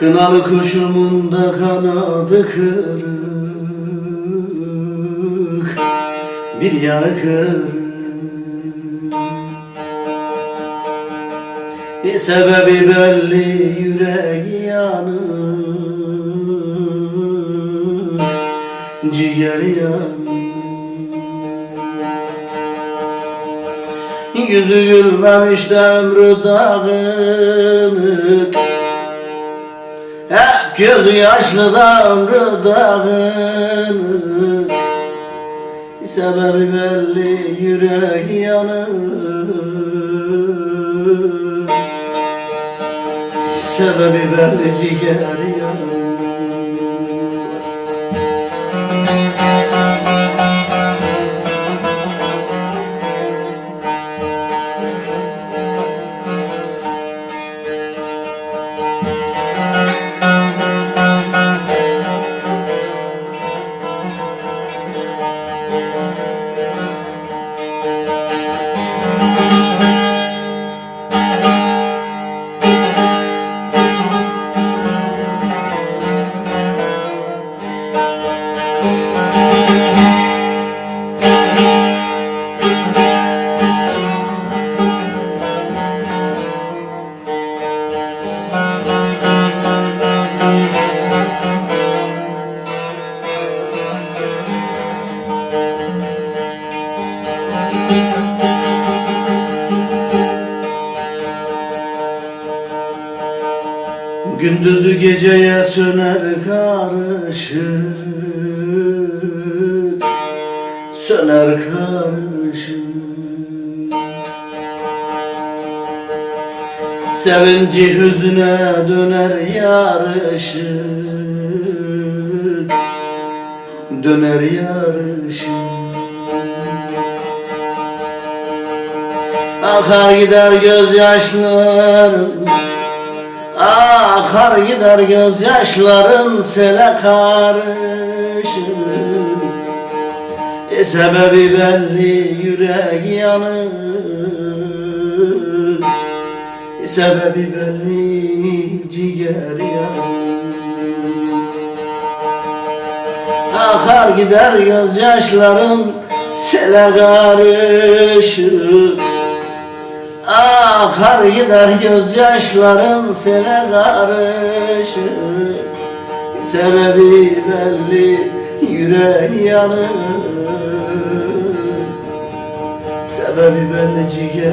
Kınalı kuşumun da kanadı kırık Bir yanı kırık. Bir sebebi belli yüreği yanık Ciğer yanık. Yüzü gülmemiş de ömrü dağınık Hep gözü yaşlı da ömrü dağınık Sebebi belli yüreği yanık Sebebi belli ciğer yanık Gündüzü geceye söner karışır. Söner karışır. Sevinci hüzüne döner yarışır. Döner yarışır. Akar gider gözyaşlarım Akar gider gözyaşların sele karışır e, Sebebi belli yürek yanır e, Sebebi belli ciğer yanır Akar gider gözyaşların sele karışır Akar gider gözyaşların sele karışır Sebebi belli yürek yanır Sebebi belli ciğer